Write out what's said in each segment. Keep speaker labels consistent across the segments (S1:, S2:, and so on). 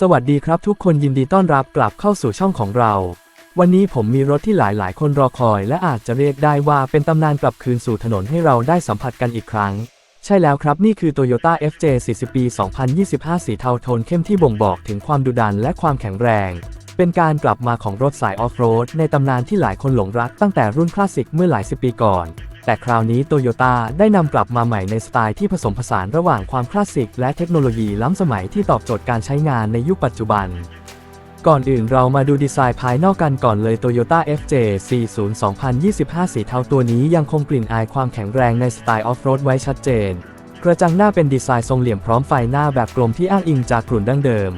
S1: สวัสดีครับทุกคนยินดีต้อนรับกลับเข้าสู่ช่องของเรา วันนี้ผมมีรถที่หลายๆ คนรอคอยและอาจจะเรียกได้ว่าเป็นตำนานกลับคืนสู่ถนนให้เราได้สัมผัสกันอีกครั้ง ใช่แล้วครับนี่คือ Toyota FJ 40 ปี 2025 สีเทาโทนเข้มที่บ่งบอกถึงความดุดันและความแข็งแรง เป็นการกลับมาของรถสายออฟโรดในตำนานที่หลายคนหลงรักตั้งแต่รุ่นคลาสสิกเมื่อหลายสิบปีก่อน แต่คราวนี้โตโยต้าได้นำกลับมาใหม่ในสไตล์ที่ผสมผสานระหว่างความคลาสสิกและเทคโนโลยีล้ำสมัยที่ตอบโจทย์การใช้งานในยุคปัจจุบัน ก่อนอื่นเรามาดูดีไซน์ภายนอกกันก่อนเลย Toyota FJ 40 2025 สีเทาตัวนี้ยังคงกลิ่นอายความแข็งแรงในสไตล์ออฟโรดไว้ชัดเจน กระจังหน้าเป็นดีไซน์ทรงเหลี่ยมพร้อมไฟหน้าแบบกลมที่อ้างอิงจากกลุ่นดั้งเดิม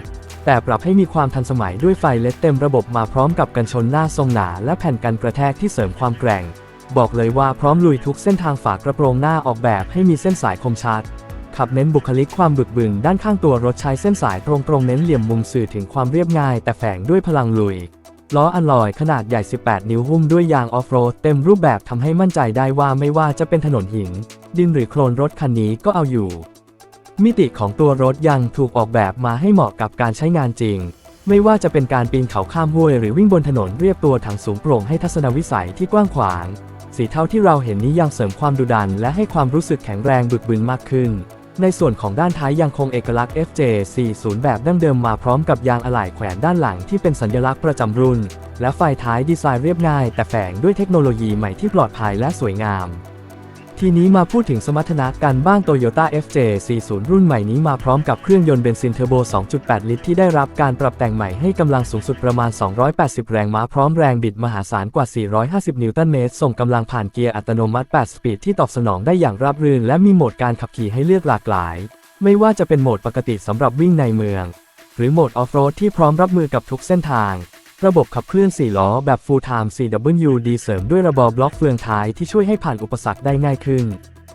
S1: แต่ปรับให้มีความทันสมัยด้วยไฟเลดเต็มระบบมาพร้อมกับกันชนหน้าทรงหนาและแผ่นกันกระแทกที่เสริมความแกร่ง บอกเลยว่าพร้อมลุยทุกเส้นทางฝากระโปรงหน้าออกแบบให้มีเส้นสายคมชัด ขับเน้นบุคลิกความบึกบึนด้านข้างตัวรถใช้เส้นสายตรงๆเน้นเหลี่ยมมุมสื่อถึงความเรียบง่าย แต่แฝงด้วยพลังลุยล้ออลลอยขนาดใหญ่ 18 นิ้วหุ้มด้วยยางออฟโรดเต็มรูปแบบทำให้มั่นใจได้ว่าไม่ว่าจะเป็นถนนหิน ดินหรือโคลนรถคันนี้ก็เอาอยู่ มิติของตัวรถยังถูกออกแบบมาให้เหมาะกับการใช้งานจริง ไม่ว่าจะเป็นการปีนเขาข้ามห้วยหรือวิ่งบนถนนเรียบตัวถังสูงโปร่งให้ทัศนวิสัยที่กว้างขวาง สีเทาที่เราเห็นนี้ยังเสริมความดุดัน และให้ความรู้สึกแข็งแรงบึกบึนมากขึ้น ในส่วนของด้านท้ายยังคงเอกลักษณ์ FJ40 แบบดั้งเดิมมาพร้อมกับยางอะไหล่แขวนด้านหลังที่เป็นสัญลักษณ์ประจำรุ่น และไฟท้ายดีไซน์เรียบง่าย แต่แฝงด้วยเทคโนโลยีใหม่ที่ปลอดภัยและสวยงาม ทีนี้มาพูดถึงสมรรถนะกันบ้าง Toyota FJ40 รุ่นใหม่นี้มาพร้อมกับเครื่องยนต์เบนซินเทอร์โบ 2.8 ลิตรที่ได้รับการปรับแต่งใหม่ให้กำลังสูงสุดประมาณ 280 แรงม้าพร้อมแรงบิดมหาศาลกว่า 450 นิวตันเมตร ส่งกำลังผ่านเกียร์อัตโนมัติ 8 สปีดที่ตอบสนองได้อย่างราบรื่น และมีโหมดการขับขี่ให้เลือกหลากหลาย ไม่ว่าจะเป็นโหมดปกติสำหรับวิ่งในเมือง หรือโหมดออฟโรดที่พร้อมรับมือกับทุกเส้นทาง ระบบขับเคลื่อน 4 ล้อแบบ Full Time CWD เสริมด้วยระบบบล็อกเฟืองท้ายที่ช่วยให้ผ่านอุปสรรคได้ง่ายขึ้น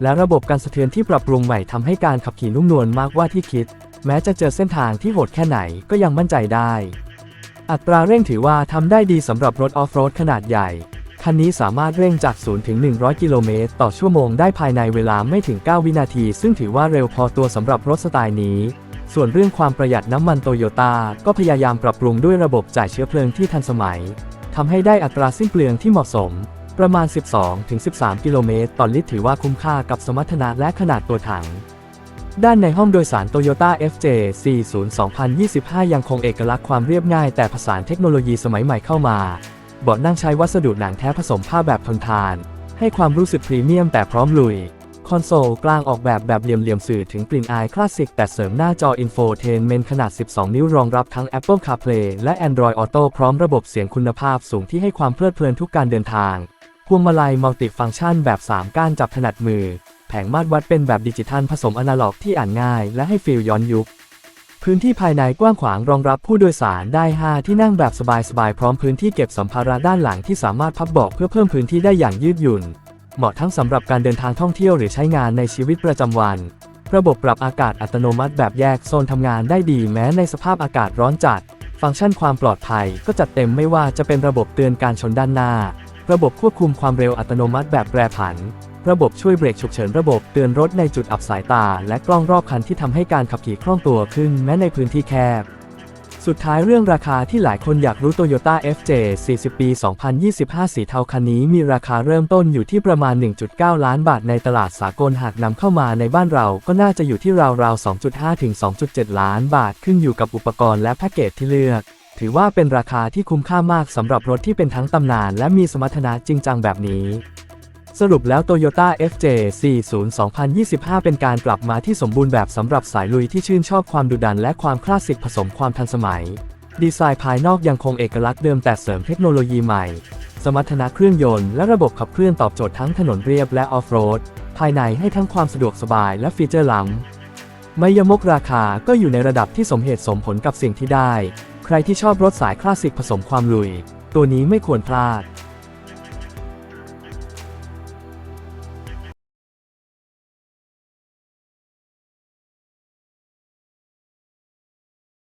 S1: และระบบการสะเทือนที่ปรับปรุงใหม่ทำให้การขับขี่นุ่มนวลมากกว่าที่คิด แม้จะเจอเส้นทางที่โหดแค่ไหนก็ยังมั่นใจได้ อัตราเร่งถือว่าทำได้ดีสำหรับรถออฟโรดขนาดใหญ่ คันนี้สามารถเร่งจาก 0 ถึง 100 กิโลเมตรต่อชั่วโมงได้ภายในเวลาไม่ถึง 9 วินาที ซึ่งถือว่าเร็วพอตัวสำหรับรถสไตล์นี้ ส่วนเรื่องความประหยัดน้ำมันโตโยต้าก็พยายามปรับปรุงด้วยระบบจ่ายเชื้อเพลิงที่ทันสมัยทำให้ได้อัตราสิ้นเปลืองที่เหมาะสม ประมาณ 12-13 กิโลเมตรต่อลิตรถือว่าคุ้มค่ากับสมรรถนะและขนาดตัวถัง ด้านในห้องโดยสาร Toyota FJ40 2025 ยังคงเอกลักษณ์ความเรียบง่ายแต่ผสานเทคโนโลยีสมัยใหม่เข้ามาเบาะนั่งใช้วัสดุหนังแท้ผสมผ้าแบบทนทาน ให้ความรู้สึกพรีเมียมแต่พร้อมลุย คอนโซลกลางออกแบบแบบเหลี่ยมๆสื่อถึงกลิ่นอายคลาสสิก แต่เสริมหน้าจออินโฟเทนเมนขนาด 12 นิ้วรองรับทั้ง Apple CarPlay และ Android Auto พร้อมระบบเสียงคุณภาพสูงที่ให้ความเพลิดเพลินทุกการเดินทาง พวงมาลัยมัลติฟังก์ชันแบบ 3 ก้านจับถนัดมือ แผงมาตรวัดเป็นแบบดิจิทัลผสมอนาล็อกที่อ่านง่าย และให้ฟีลย้อนยุคพื้นที่ภายในกว้างขวางรองรับผู้โดยสารได้ 5 ที่นั่งแบบสบายๆพร้อมพื้นที่เก็บสัมภาระด้านหลังที่สามารถพับเบาะเพื่อเพิ่มพื้นที่ได้อย่างยืดหยุ่น เหมาะทั้งสำหรับการเดินทางท่องเที่ยวหรือใช้งานในชีวิตประจำวัน ระบบปรับอากาศอัตโนมัติแบบแยกโซนทำงานได้ดีแม้ในสภาพอากาศร้อนจัด ฟังก์ชันความปลอดภัยก็จัดเต็มไม่ว่าจะเป็นระบบเตือนการชนด้านหน้า ระบบควบคุมความเร็วอัตโนมัติแบบแปรผัน ระบบช่วยเบรกฉุกเฉินระบบเตือนรถในจุดอับสายตา และกล้องรอบคันที่ทำให้การขับขี่คล่องตัวขึ้นแม้ในพื้นที่แคบ สุดท้ายเรื่องราคาที่หลายคนอยากรู้ Toyota FJ 40 ปี 2025 สีเทาคันนี้มีราคาเริ่มต้นอยู่ที่ประมาณ 1.9 ล้านบาทในตลาดสากลหากนำเข้ามาในบ้านเราก็น่าจะอยู่ที่ราวๆ 2.5 ถึง 2.7 ล้านบาทขึ้นอยู่กับอุปกรณ์และแพ็กเกจที่เลือก ถือว่าเป็นราคาที่คุ้มค่ามากสำหรับรถที่เป็นทั้งตำนาน และมีสมรรถนะจริงจังแบบนี้ สรุปแล้ว Toyota FJ40 2025 เป็นการกลับมาที่สมบูรณ์แบบสำหรับสายลุยที่ชื่นชอบความดุดันและความคลาสสิกผสมความทันสมัย ดีไซน์ภายนอกยังคงเอกลักษณ์เดิมแต่เสริมเทคโนโลยีใหม่ สมรรถนะเครื่องยนต์และระบบขับเคลื่อนตอบโจทย์ทั้งถนนเรียบและออฟโรด ภายในให้ทั้งความสะดวกสบายและฟีเจอร์ล้ำไม่ยมกราคาก็อยู่ในระดับที่สมเหตุสมผลกับสิ่งที่ได้ ใครที่ชอบรถสายคลาสสิกผสมความลุย ตัวนี้ไม่ควรพลาด